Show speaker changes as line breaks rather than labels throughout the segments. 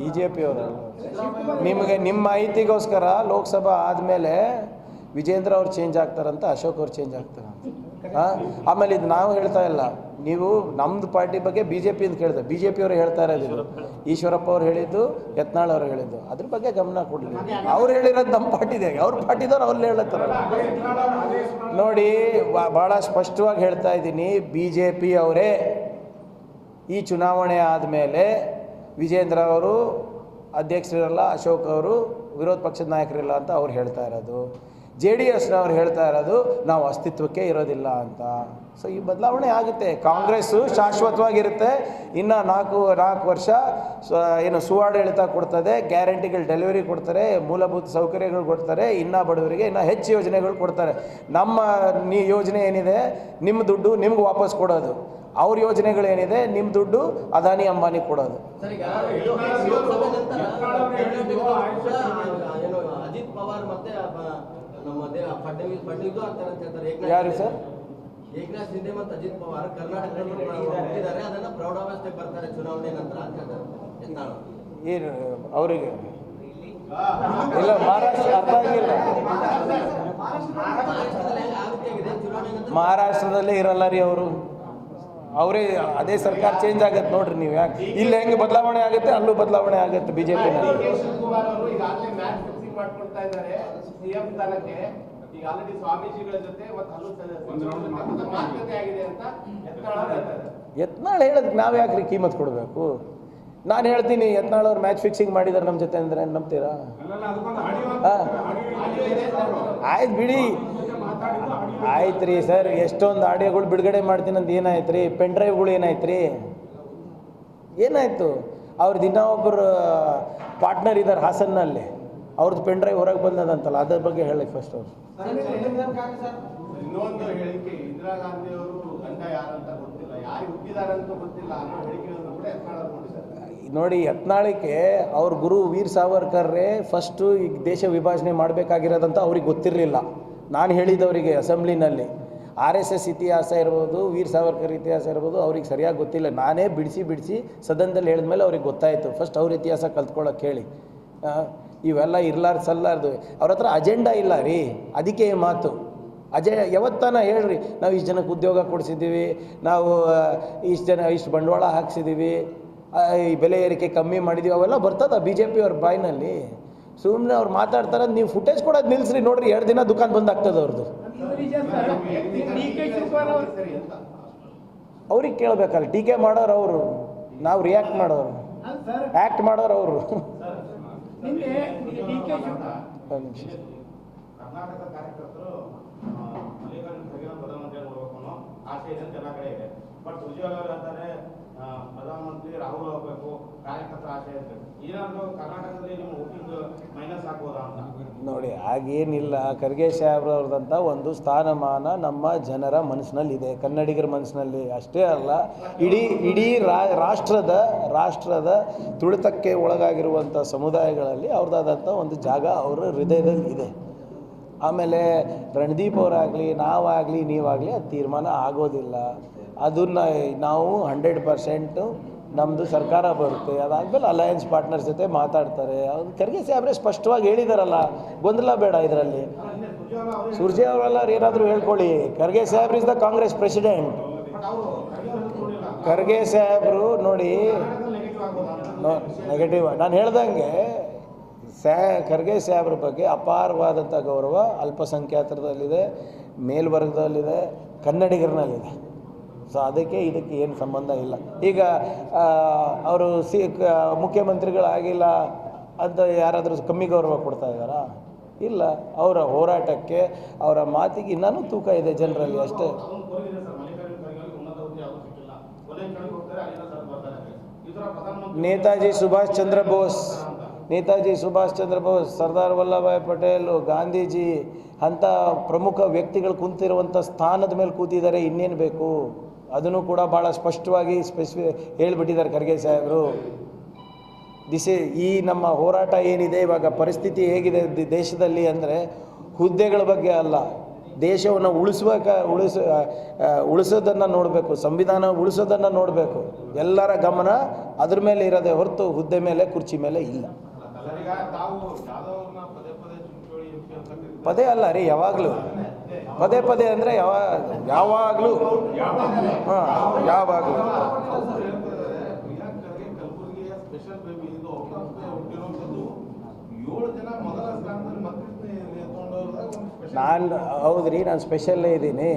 B J ಪಿಯವರು ನಿಮಗೆ, ನಿಮ್ಮ ಮಾಹಿತಿಗೋಸ್ಕರ ಲೋಕಸಭಾ ಆದಮೇಲೆ ವಿಜೇಂದ್ರ ಅವ್ರು ಚೇಂಜ್ ಆಗ್ತಾರಂತ ಅಶೋಕ್ ಅವ್ರು ಚೇಂಜ್ ಆಗ್ತಾರಂತ ಹಾಂ ಆಮೇಲೆ ಇದು ನಾವು ಹೇಳ್ತಾ ಇಲ್ಲ. ನೀವು ನಮ್ಮದು ಪಾರ್ಟಿ ಬಗ್ಗೆ ಬಿ ಜೆ ಪಿಯಿಂದ ಕೇಳಿದೆ. ಬಿ ಜೆ ಹೇಳ್ತಾ ಇರೋದು ಈಶ್ವರಪ್ಪ ಅವ್ರು ಹೇಳಿದ್ದು, ಯತ್ನಾಳ್ ಅವ್ರು ಹೇಳಿದ್ದು. ಅದ್ರ ಬಗ್ಗೆ ಗಮನ ಕೊಡಲಿ. ಅವ್ರು ಹೇಳಿರೋದು ನಮ್ಮ ಪಾರ್ಟಿದೆ ಅವ್ರ ಪಾರ್ಟಿದವ್ರು ಅವ್ರು ಹೇಳತ್ತಾರಲ್ಲ ನೋಡಿ ಭಾಳ ಸ್ಪಷ್ಟವಾಗಿ ಹೇಳ್ತಾ ಇದ್ದೀನಿ. ಬಿ ಜೆ ಪಿ ಅವರೇ ಈ ಚುನಾವಣೆ ಆದಮೇಲೆ ವಿಜೇಂದ್ರ ಅವರು ಅಧ್ಯಕ್ಷರಿರಲ್ಲ ಅಶೋಕ್ ಅವರು ವಿರೋಧ ಪಕ್ಷದ ನಾಯಕರಿಲ್ಲ ಅಂತ ಅವ್ರು ಹೇಳ್ತಾ ಇರೋದು. ಜೆ ಡಿ ಎಸ್ನವ್ರು ಹೇಳ್ತಾ ಇರೋದು, ನಾವು ಅಸ್ತಿತ್ವಕ್ಕೆ ಇರೋದಿಲ್ಲ ಅಂತ. ಸೊ ಈ ಬದಲಾವಣೆ ಆಗುತ್ತೆ. ಕಾಂಗ್ರೆಸ್ಸು ಶಾಶ್ವತವಾಗಿರುತ್ತೆ. ಇನ್ನು ನಾಲ್ಕು ನಾಲ್ಕು ವರ್ಷ ಏನು ಸುವಾಡಳಿತ ಕೊಡ್ತದೆ, ಗ್ಯಾರಂಟಿಗಳು ಡೆಲಿವರಿ ಕೊಡ್ತಾರೆ, ಮೂಲಭೂತ ಸೌಕರ್ಯಗಳು ಕೊಡ್ತಾರೆ, ಇನ್ನು ಬಡವರಿಗೆ ಇನ್ನೂ ಹೆಚ್ಚು ಯೋಜನೆಗಳು ಕೊಡ್ತಾರೆ. ನಮ್ಮ ನೀ ಯೋಜನೆ ಏನಿದೆ, ನಿಮ್ಮ ದುಡ್ಡು ನಿಮ್ಗೆ ವಾಪಸ್ ಕೊಡೋದು. ಅವ್ರ ಯೋಜನೆಗಳೇನಿದೆ ನಿಮ್ಮ ದುಡ್ಡು ಅದಾನಿ ಅಂಬಾನಿ ಕೊಡೋದು. ಯಾರು ಸರ್?
ಏಕನಾಥ್ ಶಿಂದೆ ಮತ್ತು ಅಜಿತ್ ಪವಾರ್ ಕರ್ನಾಟಕದಲ್ಲಿ ಅದನ್ನ ಪ್ರೌಢಾವಸ್ಥೆಗೆ ಬರ್ತಾರೆ ಚುನಾವಣೆ ನಂತರ ಅಂತ ಹೇಳ್ತಾರೆ.
ಏನು ಅವರಿಗೆ? ಇಲ್ಲ ಮಹಾರಾಷ್ಟ್ರ ಅರ್ಥ ಆಗಿಲ್ಲ.
ಮಹಾರಾಷ್ಟ್ರದಲ್ಲೇ
ಇರಲ್ಲ ರೀ ಅವರು. ಅವರೇ ಅದೇ ಸರ್ಕಾರ ಚೇಂಜ್ ಆಗತ್ತೆ ನೋಡ್ರಿ ನೀವು ಯಾಕೆ? ಇಲ್ಲಿ ಹೆಂಗೆ ಬದಲಾವಣೆ ಆಗುತ್ತೆ ಅಲ್ಲೂ ಬದಲಾವಣೆ ಆಗುತ್ತೆ ಬಿ ಜೆ ಪಿನಲ್ಲಿ
ಡಿ ಕೆ ಶಿವಕುಮಾರ್ ಅವರು ಈಗಾಗಲೇ ಮ್ಯಾಚ್ ಫಿಕ್ಸಿಂಗ್ ಮಾಡ್ಕೊಳ್ತಾ ಇದ್ದಾರೆ ಸಿಎಂ ಸ್ಥಾನಕ್ಕೆ. ಈಗ ಆಲ್ರೆಡಿ ಸ್ವಾಮೀಜಿಗಳ ಜೊತೆ ಮತ್ತು ಹಲವು ಸಚಿವರ ಜೊತೆ ಮಾತುಕತೆ ಆಗಿದೆ ಅಂತ ಯತ್ನಾಳ್
ಹೇಳೋದಕ್ಕೆ ನಾವು ಯಾಕ್ರಿ ಕೀಮತ್ ಕೊಡಬೇಕು? ನಾನು ಹೇಳ್ತೀನಿ ಯತ್ನಾಳ್ ಅವ್ರು ಮ್ಯಾಚ್ ಫಿಕ್ಸಿಂಗ್ ಮಾಡಿದಾರೆ ನಮ್ಮ ಜೊತೆ ಅಂದ್ರೆ ನಂಬ್ತೀರಾ? ಹಾಂ. ಆಯ್ತು ಬಿಡಿ. ಆಯ್ತು ರೀ ಸರ್ ಎಷ್ಟೊಂದು ಆಡಿಯೋಗಳು ಬಿಡುಗಡೆ ಮಾಡ್ತೀನಿ ಅಂತ ಏನಾಯ್ತು ರೀ ಪೆನ್ ಡ್ರೈವ್ಗಳು ಏನಾಯ್ತು? ರೀ ಏನಾಯಿತು ಅವ್ರದ್ದು ಇನ್ನೂ ಒಬ್ಬರು ಪಾರ್ಟ್ನರ್ ಇದ್ದಾರೆ ಹಾಸನ್ನಲ್ಲಿ. ಅವ್ರದ್ದು ಪೆನ್ ಡ್ರೈವ್ ಹೊರಗೆ ಬಂದದಂತಲ್ಲ ಅದ್ರ ಬಗ್ಗೆ ಹೇಳಕ್ಕೆ ಫಸ್ಟ್ ಅವ್ರು.
ಇನ್ನೊಂದು ಹೇಳಿಕೆ ಇಂದಿರಾ ಗಾಂಧಿ ಅವರು ಗಂಡ ಯಾರಂತ ಗೊತ್ತಿಲ್ಲ. ಯಾರು ಹುಟ್ಟಿದಾರಂತ ಗೊತ್ತಿಲ್ಲ ಅನ್ನೋ ಹೇಳಿಕೆಗಳನ್ನು ಕೂಡ ಯತ್ನಾಳ್ ಅವರು ಕೊಟ್ಟಿದ್ದಾರೆ
ನೋಡಿ ಯತ್ನಾಳಿಕೆ ಅವ್ರ ಗುರು ವೀರ್ ಸಾವರ್ಕರ್ರೇ ಫಸ್ಟು ಈ ದೇಶ ವಿಭಜನೆ ಮಾಡಬೇಕಾಗಿರೋದಂತ ಅವ್ರಿಗೆ ಗೊತ್ತಿರಲಿಲ್ಲ. ನಾನು ಹೇಳಿದವರಿಗೆ ಅಸೆಂಬ್ಲಿನಲ್ಲಿ ಆರ್ ಎಸ್ ಎಸ್ ಇತಿಹಾಸ ಇರ್ಬೋದು, ವೀರ್ ಸಾವರ್ಕರ್ ಇತಿಹಾಸ ಇರ್ಬೋದು, ಅವ್ರಿಗೆ ಸರಿಯಾಗಿ ಗೊತ್ತಿಲ್ಲ. ನಾನೇ ಬಿಡಿಸಿ ಬಿಡಿಸಿ ಸದನದಲ್ಲಿ ಹೇಳಿದ್ಮೇಲೆ ಅವ್ರಿಗೆ ಗೊತ್ತಾಯಿತು. ಫಸ್ಟ್ ಅವ್ರ ಇತಿಹಾಸ ಕಲ್ತ್ಕೊಳ್ಳೋಕೆ ಹೇಳಿ ಇವೆಲ್ಲ ಇರ್ಲಾರ್ದು ಸಲ್ಲಾರ್ದು. ಅವ್ರ ಹತ್ರ ಅಜೆಂಡಾ ಇಲ್ಲ ರೀ. ಅದಕ್ಕೆ ಮಾತು. ಅಜೆ, ಯಾವತ್ತಾನ ಹೇಳ್ರಿ, ನಾವು ಇಷ್ಟು ಜನಕ್ಕೆ ಉದ್ಯೋಗ ಕೊಡಿಸಿದ್ದೀವಿ, ನಾವು ಇಷ್ಟು ಜನ, ಇಷ್ಟು ಬಂಡವಾಳ ಹಾಕ್ಸಿದ್ದೀವಿ ಈ ಬೆಲೆ ಏರಿಕೆ ಕಮ್ಮಿ ಮಾಡಿದ್ದೀವಿ, ಅವೆಲ್ಲ ಬರ್ತದ ಬಿ ಜೆ ಪಿಯವ್ರ ಬಾಯಿನಲ್ಲಿ. ಸುಮ್ಮನೆ ಅವ್ರು ಮಾತಾಡ್ತಾರೆ, ನೀವು ಫುಟೇಜ್ ಕೊಡೋದು ನಿಲ್ಲಿಸ್ರಿ ನೋಡ್ರಿ, ಎರಡು ದಿನ ದುಕಾನ್ ಬಂದ್ ಆಗ್ತದೆ ಅವ್ರದ್ದು ಅವ್ರಿಗೆ ಕೇಳಬೇಕಲ್ಲ ಟೀಕೆ ಮಾಡೋರು ಅವರು, ನಾವು ರಿಯಾಕ್ಟ್ ಮಾಡೋರು. ಆ್ಯಕ್ಟ್ ಮಾಡೋರು ಅವರು.
ಇದೆ ಇದೆ ಪ್ರಧಾನಮಂತ್ರಿ ರಾಹುಲ್ ಹೋಗ್ಬೇಕು ಕಾರ್ಯಕರ್ತರ ಆಸೆ ಇರ್ಬೇಕು. ಏನಾದ್ರು ಕರ್ನಾಟಕದಲ್ಲಿ ನಿಮ್ಮ ವೋಟಿಂಗ್ ಮೈನಸ್ ಆಗ್ಬೋದಾ ಅಂತ.
ನೋಡಿ, ಹಾಗೇನಿಲ್ಲ. ಖರ್ಗೆ ಸಾಹೇಬ್ರವ್ರದಂಥ ಒಂದು ಸ್ಥಾನಮಾನ ನಮ್ಮ ಜನರ ಮನಸ್ಸಿನಲ್ಲಿದೆ. ಕನ್ನಡಿಗರ ಮನಸ್ಸಿನಲ್ಲಿ ಅಷ್ಟೇ ಅಲ್ಲ, ಇಡೀ ಇಡೀ ರಾಷ್ಟ್ರದ ರಾಷ್ಟ್ರದ ತುಳಿತಕ್ಕೆ ಒಳಗಾಗಿರುವಂಥ ಸಮುದಾಯಗಳಲ್ಲಿ ಅವ್ರದ್ದಾದಂಥ ಒಂದು ಜಾಗ ಅವರ ಹೃದಯದಲ್ಲಿ ಇದೆ. ಆಮೇಲೆ ರಣದೀಪ್ ಅವರಾಗಲಿ, ನಾವಾಗಲಿ, ನೀವಾಗಲಿ ಅದು ತೀರ್ಮಾನ ಆಗೋದಿಲ್ಲ. ಅದನ್ನು ನಾವು ಹಂಡ್ರೆಡ್ ಪರ್ಸೆಂಟು ನಮ್ಮದು ಸರ್ಕಾರ ಬರುತ್ತೆ, ಅದಾದಮೇಲೆ ಅಲಯನ್ಸ್ ಪಾರ್ಟ್ನರ್ಸ್ ಜೊತೆ ಮಾತಾಡ್ತಾರೆ. ಅವ್ರು ಖರ್ಗೆ ಸಾಹೇಬ್ರೆ ಸ್ಪಷ್ಟವಾಗಿ ಹೇಳಿದಾರಲ್ಲ, ಗೊಂದಲ ಬೇಡ ಇದರಲ್ಲಿ. ಸುರ್ಜೆ ಅವರೆಲ್ಲ ಏನಾದರೂ ಹೇಳ್ಕೊಳ್ಳಿ. ಖರ್ಗೆ ಸಾಹೇಬ್ರು is the Congress president
Kharge
ಸಾಹೇಬ್ರು ನೋಡಿ
ನೆಗೆಟಿವ್
ನಾನು ಹೇಳ್ದಂಗೆ ಸ್ಯಾ ಖರ್ಗೆ ಸಾಹೇಬ್ರ ಬಗ್ಗೆ ಅಪಾರವಾದಂಥ ಗೌರವ ಅಲ್ಪಸಂಖ್ಯಾತರದಲ್ಲಿದೆ, ಮೇಲ್ವರ್ಗದಲ್ಲಿದೆ, ಕನ್ನಡಿಗರನಲ್ಲಿದೆ. ಸೊ ಅದಕ್ಕೆ ಇದಕ್ಕೆ ಏನು ಸಂಬಂಧ ಇಲ್ಲ. ಈಗ ಅವರು ಸಿ ಮುಖ್ಯಮಂತ್ರಿಗಳಾಗಿಲ್ಲ ಅಂತ ಯಾರಾದರೂ ಕಮ್ಮಿ ಗೌರವ ಕೊಡ್ತಾ ಇದ್ದಾರಾ? ಇಲ್ಲ. ಅವರ ಹೋರಾಟಕ್ಕೆ, ಅವರ ಮಾತಿಗೆ ಇನ್ನೂ ತೂಕ ಇದೆ ಜನರಲ್ಲಿ ಅಷ್ಟೇ. ನೇತಾಜಿ ಸುಭಾಷ್ ಚಂದ್ರ ಬೋಸ್, ನೇತಾಜಿ ಸುಭಾಷ್ ಚಂದ್ರ ಬೋಸ್, ಸರ್ದಾರ್ ವಲ್ಲಭಾಯ್ ಪಟೇಲು, ಗಾಂಧೀಜಿ, ಅಂಥ ಪ್ರಮುಖ ವ್ಯಕ್ತಿಗಳು ಕುಂತಿರುವಂಥ ಸ್ಥಾನದ ಮೇಲೆ ಕೂತಿದ್ದಾರೆ, ಇನ್ನೇನು ಬೇಕು? ಅದನ್ನು ಕೂಡ ಭಾಳ ಸ್ಪಷ್ಟವಾಗಿ ಸ್ಪೆಸಿಫಿ ಹೇಳಿಬಿಟ್ಟಿದ್ದಾರೆ ಖರ್ಗೆ ಸಾಹೇಬರು ದಿಸ್ ಈ ನಮ್ಮ ಹೋರಾಟ ಏನಿದೆ, ಇವಾಗ ಪರಿಸ್ಥಿತಿ ಹೇಗಿದೆ ದೇಶದಲ್ಲಿ ಅಂದರೆ ಹುದ್ದೆಗಳ ಬಗ್ಗೆ ಅಲ್ಲ. ದೇಶವನ್ನು ಉಳಿಸುವ ಉಳಿಸ ಉಳಿಸೋದನ್ನು ನೋಡಬೇಕು, ಸಂವಿಧಾನ ಉಳಿಸೋದನ್ನು ನೋಡಬೇಕು. ಎಲ್ಲರ ಗಮನ ಅದ್ರ ಮೇಲೆ ಇರೋದೇ ಹೊರತು ಹುದ್ದೆ ಮೇಲೆ, ಕುರ್ಚಿ ಮೇಲೆ ಇಲ್ಲ.
ಪದೇ
ಅಲ್ಲ ರೀ, ಯಾವಾಗಲೂ. ಪದೇ ಪದೇ ಅಂದರೆ ಯಾವಾಗ ಯಾವಾಗಲೂ. ಹಾಂ, ಯಾವಾಗಲೂ. ನಾನು ಹೌದ್ರಿ ನಾನು ಸ್ಪೆಷಲ್ಲೇ ಇದ್ದೀನಿ.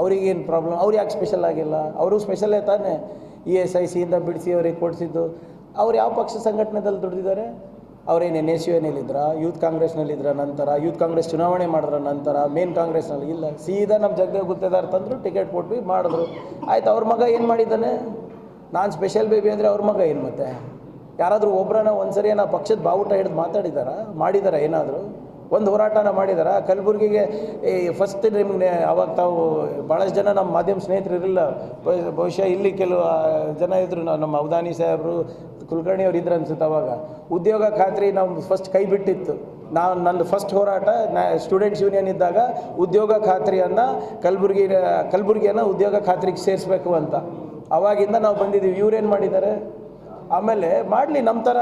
ಅವ್ರಿಗೇನು ಪ್ರಾಬ್ಲಮ್ ಅವ್ರು ಯಾಕೆ ಸ್ಪೆಷಲ್ ಆಗಿಲ್ಲ? ಅವರು ಸ್ಪೆಷಲ್ಲೇ ತಾನೇ ಇ ಎಸ್ ಐ ಸಿಯಿಂದ ಬಿಡಿಸಿ ಅವ್ರಿಗೆ ಕೊಡಿಸಿದ್ದು. ಅವ್ರು ಯಾವ ಪಕ್ಷ ಸಂಘಟನೆದಲ್ಲಿ ದುಡಿದಿದ್ದಾರೆ? ಅವ್ರೇನು ಎನ್ ಎಸ್ ಯು ಎನಲ್ಲಿದ್ರ ಯೂತ್ ಕಾಂಗ್ರೆಸ್ನಲ್ಲಿದ್ರ ನಂತರ, ಯೂತ್ ಕಾಂಗ್ರೆಸ್ ಚುನಾವಣೆ ಮಾಡಿದ್ರ ನಂತರ, ಮೇನ್ ಕಾಂಗ್ರೆಸ್ನಲ್ಲಿ ಇಲ್ಲ, ಸೀದಾ ನಮ್ಮ ಜಗ್ಗ ಗುತ್ತೇದಾರ್ ತಂದರು ಟಿಕೆಟ್ ಕೊಟ್ಟು ಮಾಡಿದ್ರು. ಆಯ್ತು, ಅವ್ರ ಮಗ ಏನು ಮಾಡಿದ್ದಾನೆ? ನಾನು ಸ್ಪೆಷಲ್ ಬೇಬಿ ಅಂದರೆ ಅವ್ರ ಮಗ ಏನು ಮತ್ತೆ? ಯಾರಾದರೂ ಒಬ್ಬರನ್ನ ಒಂದ್ಸರಿ ಏನೋ ಪಕ್ಷದ ಬಾವುಟ ಹಿಡಿದು ಮಾತಾಡಿದಾರಾ? ಮಾಡಿದಾರ ಏನಾದರೂ? ಒಂದು ಹೋರಾಟನ ಮಾಡಿದಾರೆ. ಕಲಬುರಗಿಗೆ ಈ ಫಸ್ಟ್ ನಿಮ್ಗೆ ಅವಾಗ ತಾವು ಭಾಳಷ್ಟು ಜನ ನಮ್ಮ ಮಾಧ್ಯಮ ಸ್ನೇಹಿತರು ಇರಲಿಲ್ಲ. ಬಹು- ಬಹುಶಃ ಇಲ್ಲಿ ಕೆಲವು ಜನ ಇದ್ದರು ನಮ್ಮ ಅವಧಾನಿ ಸಾಹೇಬರು, ಕುಲಕರ್ಣಿ ಅವ್ರು ಇದ್ರು ಅನ್ಸುತ್ತೆ ಅವಾಗ. ಉದ್ಯೋಗ ಖಾತ್ರಿ ನಾವು ಫಸ್ಟ್ ಕೈ ಬಿಟ್ಟಿತ್ತು. ನಾವು ನಂದು ಫಸ್ಟ್ ಹೋರಾಟ, ನಾ ಸ್ಟೂಡೆಂಟ್ಸ್ ಯೂನಿಯನ್ ಇದ್ದಾಗ ಉದ್ಯೋಗ ಖಾತ್ರಿಯನ್ನು ಕಲಬುರಗಿ, ಕಲಬುರಗಿಯನ್ನು ಉದ್ಯೋಗ ಖಾತ್ರಿಗೆ ಸೇರಿಸ್ಬೇಕು ಅಂತ. ಅವಾಗಿಂದ ನಾವು ಬಂದಿದ್ದೀವಿ. ಇವ್ರೇನು ಮಾಡಿದ್ದಾರೆ? ಆಮೇಲೆ ಮಾಡಲಿ ನಮ್ಮ ಥರ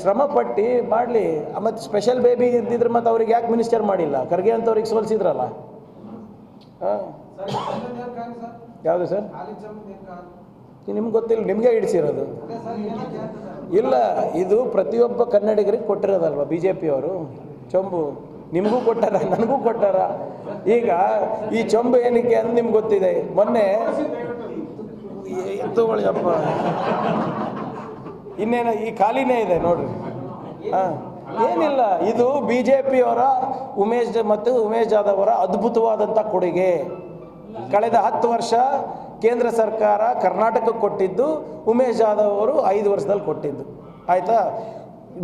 ಶ್ರಮ ಪಟ್ಟು ಮಾಡಲಿ. ಮತ್ತು ಸ್ಪೆಷಲ್ ಬೇಬಿ ಇದ್ದಿದ್ರೆ ಮತ್ತು ಅವ್ರಿಗೆ ಯಾಕೆ ಮಿನಿಸ್ಟರ್ ಮಾಡಿಲ್ಲ? ಖರ್ಗೆ ಅಂತವ್ರಿಗೆ ಸೋಲಿಸಿದ್ರಲ್ಲ? ಹಾಂ? ಯಾವುದು ಸರ್? ನಿಮ್ಗೆ ಗೊತ್ತಿಲ್ಲ, ನಿಮಗೆ ಇಡಿಸಿರೋದು ಇಲ್ಲ, ಇದು ಪ್ರತಿಯೊಬ್ಬ ಕನ್ನಡಿಗರಿಗೆ ಕೊಟ್ಟಿರೋದಲ್ವ ಬಿ ಜೆ ಪಿಯವರು ಚೊಂಬು, ನಿಮಗೂ ಕೊಟ್ಟಾರ, ನನಗೂ ಕೊಟ್ಟಾರ? ಈಗ ಈ ಚೊಂಬು ಏನಕ್ಕೆ ಅಂತ ನಿಮ್ಗೆ ಗೊತ್ತಿದೆ. ಮೊನ್ನೆ ತಗೊಳ್ಳಿಯಪ್ಪ ಇನ್ನೇನು ಈ ಖಾಲಿನೇ ಇದೆ ನೋಡ್ರಿ. ಹಾಂ, ಏನಿಲ್ಲ, ಇದು ಬಿ ಜೆ ಪಿಯವರ ಉಮೇಶ್ ಮತ್ತು ಉಮೇಶ್ ಜಾಧವ್ ಅವರ ಅದ್ಭುತವಾದಂಥ ಕೊಡುಗೆ. ಕಳೆದ ಹತ್ತು ವರ್ಷ ಕೇಂದ್ರ ಸರ್ಕಾರ ಕರ್ನಾಟಕಕ್ಕೆ ಕೊಟ್ಟಿದ್ದು, ಉಮೇಶ್ ಜಾಧವ್ ಅವರು ಐದು ವರ್ಷದಲ್ಲಿ ಕೊಟ್ಟಿದ್ದು. ಆಯಿತಾ?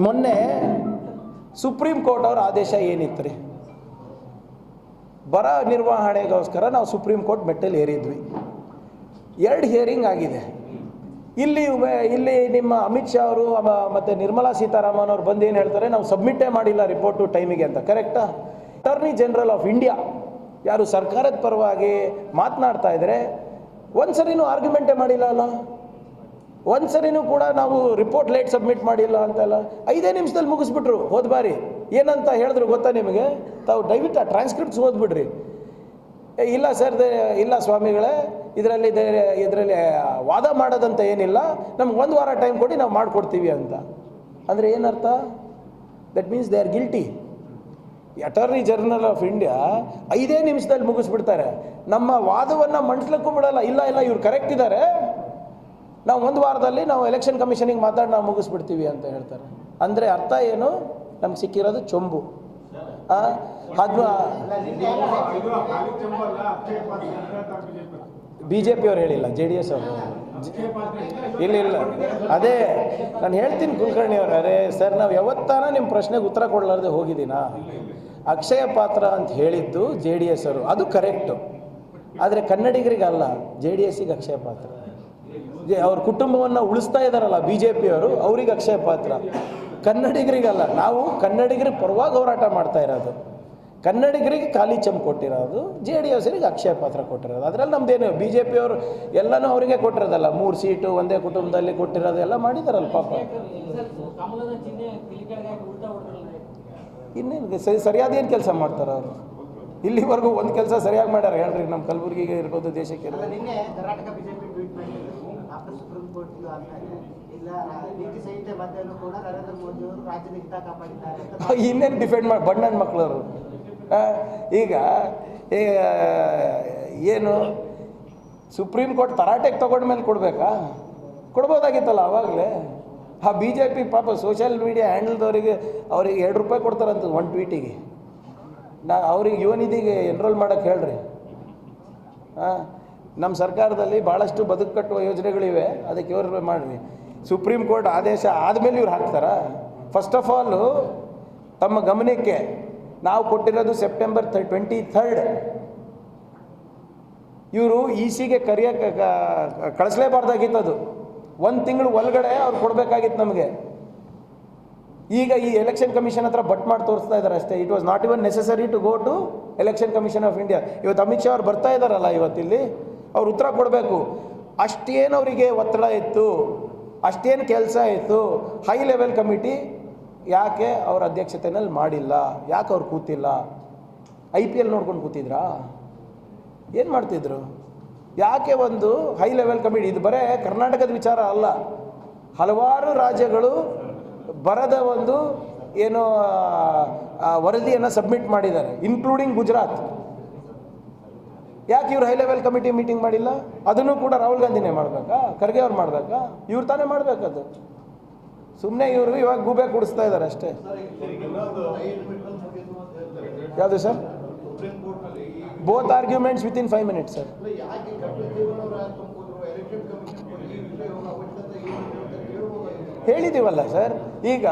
ಮೊನ್ನೆ ಸುಪ್ರೀಂ ಕೋರ್ಟ್ ಅವರ ಆದೇಶ ಏನಿತ್ತು ರೀ? ಬರ ನಿರ್ವಹಣೆಗೋಸ್ಕರ ನಾವು ಸುಪ್ರೀಂ ಕೋರ್ಟ್ ಮೆಟ್ಟಲು ಏರಿದ್ವಿ. ಎರಡು ಹಿಯರಿಂಗ್ ಆಗಿದೆ. ಇಲ್ಲಿ ಇಲ್ಲಿ ನಿಮ್ಮ ಅಮಿತ್ ಶಾ ಅವರು ಮತ್ತು ನಿರ್ಮಲಾ ಸೀತಾರಾಮನ್ ಅವ್ರು ಬಂದು ಏನು ಹೇಳ್ತಾರೆ, ನಾವು ಸಬ್ಮಿಟ್ಟೇ ಮಾಡಿಲ್ಲ ರಿಪೋರ್ಟು ಟೈಮಿಗೆ ಅಂತ ಕರೆಕ್ಟಾ ಅಟಾರ್ನಿ ಜನರಲ್ ಆಫ್ ಇಂಡಿಯಾ ಯಾರು ಸರ್ಕಾರದ ಪರವಾಗಿ ಮಾತನಾಡ್ತಾ ಇದ್ದರೆ ಒಂದು ಸರಿನೂ ಆರ್ಗ್ಯುಮೆಂಟೇ ಮಾಡಿಲ್ಲ ಅಲ್ಲ? ಒಂದು ಸರಿನೂ ಕೂಡ ನಾವು ರಿಪೋರ್ಟ್ ಲೇಟ್ ಸಬ್ಮಿಟ್ ಮಾಡಿಲ್ಲ ಅಂತೆಲ್ಲ ಐದೇ ನಿಮಿಷದಲ್ಲಿ ಮುಗಿಸ್ಬಿಟ್ರು, ಹೋದ ಬಾರಿ. ಏನಂತ ಹೇಳಿದ್ರು ಗೊತ್ತಾ ನಿಮಗೆ? ತಾವು ದಯವಿಟ್ಟು ಆ ಟ್ರಾನ್ಸ್ಕ್ರಿಪ್ಟ್ಸ್ ಓದ್ಬಿಡ್ರಿ. ಇಲ್ಲ ಸರ್ ಇಲ್ಲ ಸ್ವಾಮಿಗಳೇ, ಇದರಲ್ಲಿ ಇದರಲ್ಲಿ ವಾದ ಮಾಡೋದಂತ ಏನಿಲ್ಲ. ನಮ್ಗೆ ಒಂದು ವಾರ ಟೈಮ್ ಕೊಡಿ, ನಾವು ಮಾಡಿಕೊಡ್ತೀವಿ ಅಂತ. ಅಂದರೆ ಏನರ್ಥ? That means they are guilty attorney general of India ಐದೇ ನಿಮಿಷದಲ್ಲಿ ಮುಗಿಸ್ಬಿಡ್ತಾರೆ. ನಮ್ಮ ವಾದವನ್ನು ಮಂಡಿಸ್ಲಿಕ್ಕೂ ಬಿಡಲ್ಲ. ಇಲ್ಲ ಇಲ್ಲ, ಇವ್ರು ಕರೆಕ್ಟ್ ಇದ್ದಾರೆ ನಾವು ಒಂದು ವಾರದಲ್ಲಿ ನಾವು ಎಲೆಕ್ಷನ್ ಕಮಿಷನಿಗೆ ಮಾತಾಡಿ, ನಾವು ಮುಗಿಸ್ಬಿಡ್ತೀವಿ ಅಂತ ಹೇಳ್ತಾರೆ. ಅಂದರೆ ಅರ್ಥ ಏನು? ನಮ್ಗೆ ಸಿಕ್ಕಿರೋದು ಚೊಂಬು. ಹದ್ ಬಿ ಜೆ ಪಿಯವ್ರು ಹೇಳಿಲ್ಲ ಜೆ ಡಿ ಎಸ್ ಅವರು ಇಲ್ಲ ಇಲ್ಲ. ಅದೇ, ನಾನು ಹೇಳ್ತೀನಿ ಕುಲಕರ್ಣಿ ಅವರೇ ಸರ್, ನಾವು ಯಾವತ್ತಾನ ನಿಮ್ಮ ಪ್ರಶ್ನೆಗೆ ಉತ್ತರ ಕೊಡಲಾರ್ದೆ ಹೋಗಿದ್ದೀನಾ? ಅಕ್ಷಯ ಪಾತ್ರ ಅಂತ ಹೇಳಿದ್ದು ಜೆ ಡಿ ಎಸ್ ಅವರು. ಅದು ಕರೆಕ್ಟು ಆದರೆ ಕನ್ನಡಿಗರಿಗಲ್ಲ ಜೆ ಡಿ ಎಸ್ಸಿಗೆ ಅಕ್ಷಯ ಪಾತ್ರ. ಅವ್ರ ಕುಟುಂಬವನ್ನು ಉಳಿಸ್ತಾ ಇದ್ದಾರಲ್ಲ ಬಿ ಜೆ ಪಿಯವರು ಅವ್ರಿಗೆ ಅಕ್ಷಯ ಪಾತ್ರ. ಕನ್ನಡಿಗರಿಗಲ್ಲ, ನಾವು ಕನ್ನಡಿಗರ ಪರವಾಗಿ ಹೋರಾಟ ಮಾಡ್ತಾ ಇರೋದು. ಕನ್ನಡಿಗರಿಗೆ ಖಾಲಿ ಚಮ್ ಕೊಟ್ಟಿರೋದು ಜೆ ಡಿ ಎಸ್ರಿಗೆ ಅಕ್ಷಯ ಪಾತ್ರ ಕೊಟ್ಟಿರೋದು. ಅದರಲ್ಲಿ ನಮ್ದೇನು ಬಿ ಜೆ ಪಿಯವರು ಎಲ್ಲನೂ ಅವರಿಗೆ ಕೊಟ್ಟಿರೋದಲ್ಲ. ಮೂರು ಸೀಟು ಒಂದೇ ಕುಟುಂಬದಲ್ಲಿ ಕೊಟ್ಟಿರೋದು ಎಲ್ಲ ಮಾಡಿದಾರಲ್ಲ ಪಾಪ. ಇನ್ನೇನು ಸರಿ ಸರಿಯಾದ ಏನು ಕೆಲಸ ಮಾಡ್ತಾರೆ ಅವರು? ಇಲ್ಲಿವರೆಗೂ ಒಂದು ಕೆಲಸ ಸರಿಯಾಗಿ ಮಾಡ್ಯಾರ ಹೇಳ್ರಿ ನಮ್ಮ ಕಲಬುರಗಿಗೆ ಇರ್ಬೋದು ದೇಶಕ್ಕೆ ಇರ್ಬೋದು. ಇನ್ನೇನು ಡಿಫೆಂಡ್ ಮಾಡಿ ಬಣ್ಣದ ಮಕ್ಕಳವರು ಈಗ ಈ, ಏನು ಸುಪ್ರೀಂ ಕೋರ್ಟ್ ತರಾಟೆಗೆ ತಗೊಂಡ್ಮೇಲೆ ಕೊಡಬೇಕಾ? ಕೊಡ್ಬೋದಾಗಿತ್ತಲ್ಲ ಆವಾಗಲೇ ಆ ಬಿ ಜೆ ಪಿ ಪಾಪ ಸೋಷಿಯಲ್ ಮೀಡಿಯಾ ಹ್ಯಾಂಡಲ್ದವರಿಗೆ ಅವ್ರಿಗೆ ಎರಡು ರೂಪಾಯಿ ಕೊಡ್ತಾರಂತ ಒಂದು ಟ್ವೀಟಿಗೆ ನಾ ಅವ್ರಿಗೆ ಯುವ ನಿಧಿಗೆ ಎನ್ರೋಲ್ ಮಾಡೋಕ್ಕೆ ಹೇಳ್ರಿ. ಹಾಂ ನಮ್ಮ ಸರ್ಕಾರದಲ್ಲಿ ಭಾಳಷ್ಟು ಬದುಕು ಕಟ್ಟುವ ಯೋಜನೆಗಳಿವೆ ಅದಕ್ಕೆ ಇವ್ರ ಮಾಡಿರಿ. ಸುಪ್ರೀಂ ಕೋರ್ಟ್ ಆದೇಶ ಆದಮೇಲೆ ಇವ್ರು ಹಾಕ್ತಾರಾ? ಫಸ್ಟ್ ಆಫ್ ಆಲು ತಮ್ಮ ಗಮನಕ್ಕೆ ನಾವು ಕೊಟ್ಟಿರೋದು ಸೆಪ್ಟೆಂಬರ್ ಟ್ವೆಂಟಿ ಥರ್ಡ್ ಇವರು ಇ ಸಿಗೆ ಕರೆಯೋಕ್ಕೆ ಕಳಿಸ್ಲೇಬಾರ್ದಾಗಿತ್ತು ಅದು. ಒಂದು ತಿಂಗಳು ಒಳಗಡೆ ಅವ್ರು ಕೊಡಬೇಕಾಗಿತ್ತು ನಮಗೆ. ಈಗ ಈ ಎಲೆಕ್ಷನ್ ಕಮಿಷನ್ ಹತ್ರ ಬಟ್ ಮಾಡಿ ತೋರಿಸ್ತಾ ಇದ್ದಾರೆ ಅಷ್ಟೇ. It was not even necessary to go to election commission of India ಇವತ್ತು ಅಮಿತ್ ಶಾ ಅವ್ರು ಬರ್ತಾ ಇದ್ದಾರಲ್ಲ ಇವತ್ತಿಲ್ಲಿ ಅವ್ರು ಉತ್ತರ ಕೊಡಬೇಕು. ಅಷ್ಟೇನು ಅವರಿಗೆ ಒತ್ತಡ ಇತ್ತು. ಅಷ್ಟೇನು ಕೆಲಸ ಇತ್ತು. ಹೈ ಲೆವೆಲ್ ಕಮಿಟಿ ಯಾಕೆ ಅವ್ರ ಅಧ್ಯಕ್ಷತೆಯಲ್ಲಿ ಮಾಡಿಲ್ಲ? ಯಾಕೆ ಅವ್ರು ಕೂತಿಲ್ಲ? ಐ ಪಿ ಎಲ್ ನೋಡ್ಕೊಂಡು ಕೂತಿದ್ರಾ? ಏನು ಮಾಡ್ತಿದ್ರು? ಯಾಕೆ ಒಂದು ಹೈ ಲೆವೆಲ್ ಕಮಿಟಿ ಇದು ಬರೇ ಕರ್ನಾಟಕದ ವಿಚಾರ ಅಲ್ಲ. ಹಲವಾರು ರಾಜ್ಯಗಳು ಬರದ ಒಂದು ಏನು ವರದಿಯನ್ನು ಸಬ್ಮಿಟ್ ಮಾಡಿದ್ದಾರೆ ಇನ್ಕ್ಲೂಡಿಂಗ್ ಗುಜರಾತ್. ಯಾಕೆ ಇವ್ರು ಹೈ ಲೆವೆಲ್ ಕಮಿಟಿ ಮೀಟಿಂಗ್ ಮಾಡಿಲ್ಲ? ಅದನ್ನು ಕೂಡ ರಾಹುಲ್ ಗಾಂಧಿನೇ ಮಾಡಬೇಕಾ? ಖರ್ಗೆ ಅವ್ರು ಮಾಡಬೇಕಾ? ಇವ್ರು ತಾನೇ ಮಾಡಬೇಕದು. ಸುಮ್ಮನೆ ಇವರು ಇವಾಗ ಗೂಬೆ ಕುಡಿಸ್ತಾ ಇದ್ದಾರೆ ಅಷ್ಟೇ. ಯಾವುದು sir? Both arguments within five minutes sir ಹೇಳಿದ್ದೀವಲ್ಲ sir, ಈಗ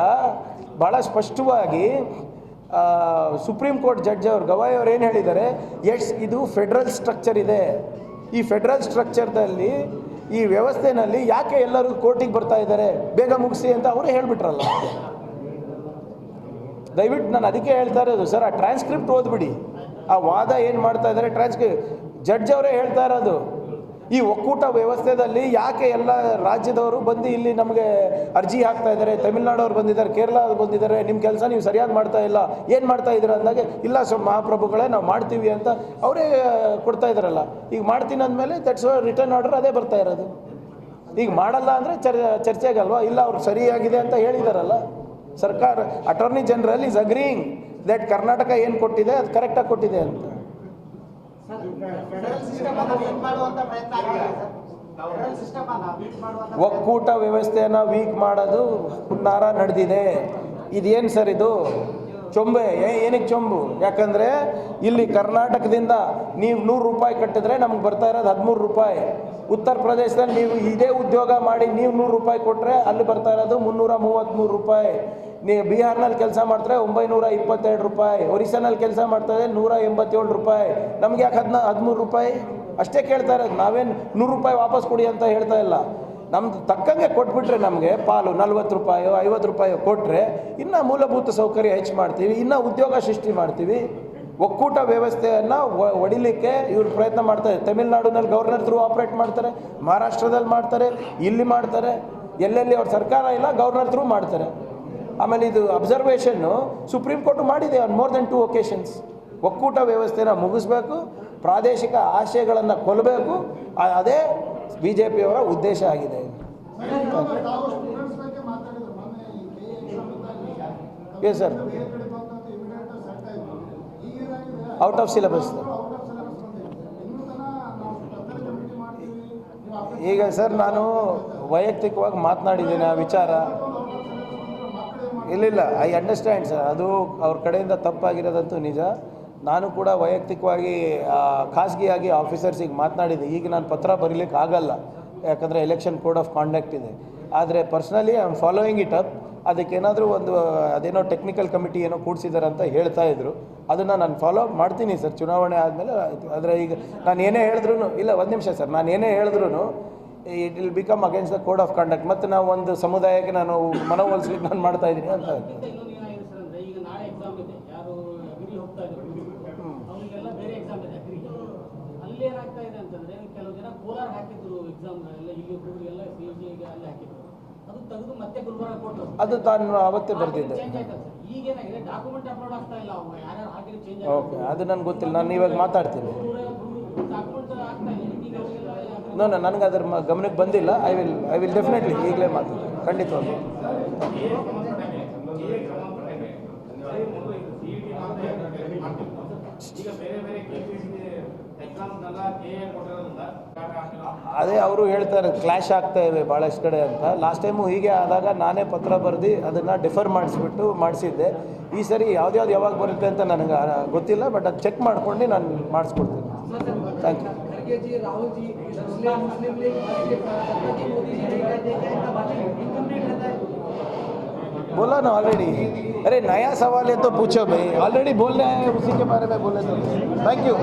ಭಾಳ ಸ್ಪಷ್ಟವಾಗಿ ಸುಪ್ರೀಂ ಕೋರ್ಟ್ ಜಡ್ಜ್ ಅವರು ಗವಾಯ್ ಅವ್ರು ಏನು ಹೇಳಿದ್ದಾರೆ ಎಸ್ ಇದು ಫೆಡ್ರಲ್ ಸ್ಟ್ರಕ್ಚರ್ ಇದೆ. ಈ ಫೆಡ್ರಲ್ ಸ್ಟ್ರಕ್ಚರ್ದಲ್ಲಿ ಈ ವ್ಯವಸ್ಥೆನಲ್ಲಿ ಯಾಕೆ ಎಲ್ಲರೂ ಕೋರ್ಟಿಗೆ ಬರ್ತಾ ಇದ್ದಾರೆ? ಬೇಗ ಮುಗಿಸಿ ಅಂತ ಅವರೇ ಹೇಳಿಬಿಟ್ರಲ್ಲ. ದಯವಿಟ್ಟು ನಾನು ಅದಕ್ಕೆ ಹೇಳ್ತಾ ಇರೋದು, ಸರ್, ಆ ಟ್ರಾನ್ಸ್ಕ್ರಿಪ್ಟ್ ಓದ್ಬಿಡಿ. ಆ ವಾದ ಏನು ಮಾಡ್ತಾ ಇದ್ದಾರೆ ಟ್ರಾನ್ಸ್ಕ್ರಿ ಜಡ್ಜ್ ಅವರೇ ಹೇಳ್ತಾ ಇರೋದು. ಈ ಒಕ್ಕೂಟ ವ್ಯವಸ್ಥೆಯಲ್ಲಿ ಯಾಕೆ ಎಲ್ಲ ರಾಜ್ಯದವರು ಬಂದು ಇಲ್ಲಿ ನಮಗೆ ಅರ್ಜಿ ಹಾಕ್ತಾ ಇದ್ದಾರೆ? ತಮಿಳ್ನಾಡವ್ರು ಬಂದಿದ್ದಾರೆ ಕೇರಳ ಬಂದಿದ್ದಾರೆ ನಿಮ್ಮ ಕೆಲಸ ನೀವು ಸರಿಯಾಗಿ ಮಾಡ್ತಾ ಇಲ್ಲ, ಏನು ಮಾಡ್ತಾ ಇದ್ದೀರಾ ಅಂದಾಗೆ, ಇಲ್ಲ ಸೊ ಮಹಾಪ್ರಭುಗಳೇ ನಾವು ಮಾಡ್ತೀವಿ ಅಂತ ಅವರೇ ಕೊಡ್ತಾ ಇದ್ದಾರಲ್ಲ. ಈಗ ಮಾಡ್ತೀನಿ ಅಂದಮೇಲೆ ದಟ್ಸ್ ರಿಟರ್ನ್ ಆರ್ಡರ್ ಅದೇ ಬರ್ತಾ ಇರೋದು. ಈಗ ಮಾಡಲ್ಲ ಅಂದರೆ ಚರ್, ಚರ್ಚೆಗಲ್ವಾ? ಇಲ್ಲ, ಅವ್ರು ಸರಿಯಾಗಿದೆ ಅಂತ ಹೇಳಿದಾರಲ್ಲ. ಸರ್ಕಾರ attorney general is agreeing that Karnataka ಏನು ಕೊಟ್ಟಿದೆ, ಅದು ಕರೆಕ್ಟಾಗಿ ಕೊಟ್ಟಿದೆ ಅಂತ. ಒಕ್ಕೂಟ ವ್ಯವಸ್ಥೆಯನ್ನ ವೀಕ್ ಮಾಡೋದು ಹುನ್ನಾರ ನಡೆದಿದೆ. ಇದೇನು ಸರ್ ಇದು? ಚೊಂಬೆ ಏನಕ್ಕೆ ಚೊಂಬು? ಯಾಕಂದರೆ ಇಲ್ಲಿ ಕರ್ನಾಟಕದಿಂದ ನೀವು ನೂರು ರೂಪಾಯಿ ಕಟ್ಟಿದ್ರೆ ನಮ್ಗೆ ಬರ್ತಾ ಇರೋದು ಹದಿಮೂರು ರೂಪಾಯಿ. ಉತ್ತರ ಪ್ರದೇಶದಲ್ಲಿ ನೀವು ಇದೇ ಉದ್ಯೋಗ ಮಾಡಿ ನೀವು ನೂರು ರೂಪಾಯಿ ಕೊಟ್ಟರೆ ಅಲ್ಲಿ ಬರ್ತಾ ಇರೋದು ಮುನ್ನೂರ ಮೂವತ್ತ್ಮೂರು ರೂಪಾಯಿ. ನೀವು ಬಿಹಾರ್ನಲ್ಲಿ ಕೆಲಸ ಮಾಡ್ತಾರೆ ಒಂಬೈನೂರ ಇಪ್ಪತ್ತೆರಡು ರೂಪಾಯಿ, ಒರಿಸ್ಸಾನಲ್ಲಿ ಕೆಲಸ ಮಾಡ್ತಾರೆ ನೂರ ಎಂಬತ್ತೇಳು ರೂಪಾಯಿ. ನಮ್ಗೆ ಯಾಕೆ ಹದಿನ, ಹದಿಮೂರು ರೂಪಾಯಿ? ಅಷ್ಟೇ ಕೇಳ್ತಾ ಇರೋದು. ನಾವೇನು ನೂರು ರೂಪಾಯಿ ವಾಪಸ್ ಕೊಡಿ ಅಂತ ಹೇಳ್ತಾ ಇಲ್ಲ. ನಮ್ದು ತಕ್ಕಂಗೆ ಕೊಟ್ಬಿಟ್ರೆ ನಮಗೆ ಪಾಲು ನಲ್ವತ್ತು ರೂಪಾಯೋ, ಐವತ್ತು ರೂಪಾಯೋ ಕೊಟ್ಟರೆ ಇನ್ನೂ ಮೂಲಭೂತ ಸೌಕರ್ಯ ಹೆಚ್ಚು ಮಾಡ್ತೀವಿ, ಇನ್ನೂ ಉದ್ಯೋಗ ಸೃಷ್ಟಿ ಮಾಡ್ತೀವಿ. ಒಕ್ಕೂಟ ವ್ಯವಸ್ಥೆಯನ್ನು ಒಡಿಲಿಕ್ಕೆ ಇವರು ಪ್ರಯತ್ನ ಮಾಡ್ತಾರೆ ತಮಿಳ್ನಾಡಿನಲ್ಲಿ ಗವರ್ನರ್ ಥ್ರೂ ಆಪ್ರೇಟ್ ಮಾಡ್ತಾರೆ, ಮಹಾರಾಷ್ಟ್ರದಲ್ಲಿ ಮಾಡ್ತಾರೆ, ಇಲ್ಲಿ ಮಾಡ್ತಾರೆ. ಎಲ್ಲೆಲ್ಲಿ ಅವ್ರ ಸರ್ಕಾರ ಇಲ್ಲ, ಗವರ್ನರ್ ಥ್ರೂ ಮಾಡ್ತಾರೆ. ಆಮೇಲೆ ಇದು ಅಬ್ಸರ್ವೇಷನ್ನು ಸುಪ್ರೀಂ ಕೋರ್ಟ್ ಮಾಡಿದೆ on more than two occasions ಒಕ್ಕೂಟ ವ್ಯವಸ್ಥೆನ ಮುಗಿಸ್ಬೇಕು, ಪ್ರಾದೇಶಿಕ ಆಶಯಗಳನ್ನು ಕೊಲ್ಲಬೇಕು ಅದೇ ಬಿ ಜೆ ಪಿಯವರ ಉದ್ದೇಶ ಆಗಿದೆ. ಸರ್ ಔಟ್ ಆಫ್ ಸಿಲೆಬಸ್ ಈಗ ಸರ್ ನಾನು ವೈಯಕ್ತಿಕವಾಗಿ ಮಾತನಾಡಿದ್ದೇನೆ, ಆ ವಿಚಾರ. ಇಲ್ಲ ಇಲ್ಲ ಐ ಅಂಡರ್ಸ್ಟ್ಯಾಂಡ್ ಸರ್ ಅದು ಅವ್ರ ಕಡೆಯಿಂದ ತಪ್ಪಾಗಿರೋದಂತೂ ನಿಜ. ನಾನು ಕೂಡ ವೈಯಕ್ತಿಕವಾಗಿ ಖಾಸಗಿಯಾಗಿ ಆಫೀಸರ್ಸಿಗೆ ಮಾತನಾಡಿದೆ ಈಗ ನಾನು ಪತ್ರ ಬರೀಲಿಕ್ಕೆ ಆಗಲ್ಲ. ಯಾಕಂದರೆ ಎಲೆಕ್ಷನ್ ಕೋಡ್ ಆಫ್ ಕಾಂಡಕ್ಟ್ ಇದೆ. ಆದರೆ personally I am following it up ಅದಕ್ಕೇನಾದರೂ ಒಂದು, ಅದೇನೋ ಟೆಕ್ನಿಕಲ್ ಕಮಿಟಿ ಏನೋ ಕೂಡಿಸಿದ್ದಾರೆ ಅಂತ ಹೇಳ್ತಾ ಇದ್ರು. ಅದನ್ನು ನಾನು ಫಾಲೋ ಅಪ್ ಮಾಡ್ತೀನಿ ಸರ್ ಚುನಾವಣೆ ಆದಮೇಲೆ ಆದರೆ ಈಗ ನಾನು ಏನೇ ಹೇಳಿದ್ರು ಇಲ್ಲ, ಒಂದು ನಿಮಿಷ ಸರ್ ನಾನು ಏನೇ ಹೇಳಿದ್ರು it will become against the code of conduct ಮತ್ತು ನಾವು ಒಂದು ಸಮುದಾಯಕ್ಕೆ ನಾನು ಮನವೊಲಿಸ್ಲಿಕ್ಕೆ ನಾನು ಮಾಡ್ತಾ ಇದ್ದೀನಿ ಅಂತ
ಅದು
ತಾನು ಅವತ್ತೇ
ಚೇಂಜ್
ಓಕೆ ಅದು ನನಗೆ ಗೊತ್ತಿಲ್ಲ. ನಾನು ಇವಾಗ ಮಾತಾಡ್ತೀನಿ
ಡಾಕ್ಯುಮೆಂಟ್ ಆಗ್ತಾ ಇಲ್ಲ ಈಗ ಅವರಿಗೆಲ್ಲ
ನೋ ನೋ ನನಗೆ ಅದ್ರ ಗಮನಕ್ಕೆ ಬಂದಿಲ್ಲ. I will I will definitely ಈಗಲೇ ಮಾತು. ಖಂಡಿತವಾಗಿ. ಅದೇ ಅವರು ಹೇಳ್ತಾರೆ ಕ್ಲಾಶ್ ಆಗ್ತಾ ಇವೆ ಭಾಳಷ್ಟು ಕಡೆ ಅಂತ. ಲಾಸ್ಟ್ ಟೈಮು ಹೀಗೆ ಆದಾಗ ನಾನೇ ಪತ್ರ ಬರೆದು ಅದನ್ನು ಡಿಫರ್ ಮಾಡಿಸ್ಬಿಟ್ಟು ಮಾಡಿಸಿದ್ದೆ. ಈ ಸರಿ ಯಾವ್ದ್ಯಾವ್ದು ಯಾವಾಗ ಬರುತ್ತೆ ಅಂತ ನನಗೆ ಗೊತ್ತಿಲ್ಲ ಬಟ್ ಅದು ಚೆಕ್ ಮಾಡ್ಕೊಂಡು ನಾನು ಮಾಡಿಸ್ಕೊಡ್ತೀನಿ. ಥ್ಯಾಂಕ್ ಯು
खड़गे जी, राहुल जी, मुस्लिम लीग मोदी जी इनकम्प्लीट रहता है।
बोला ना ऑलरेडी अरे, नया सवाल है तो पूछो भाई। ऑलरेडी बोल रहे हैं, उसी के बारे में बोले तो। Thank you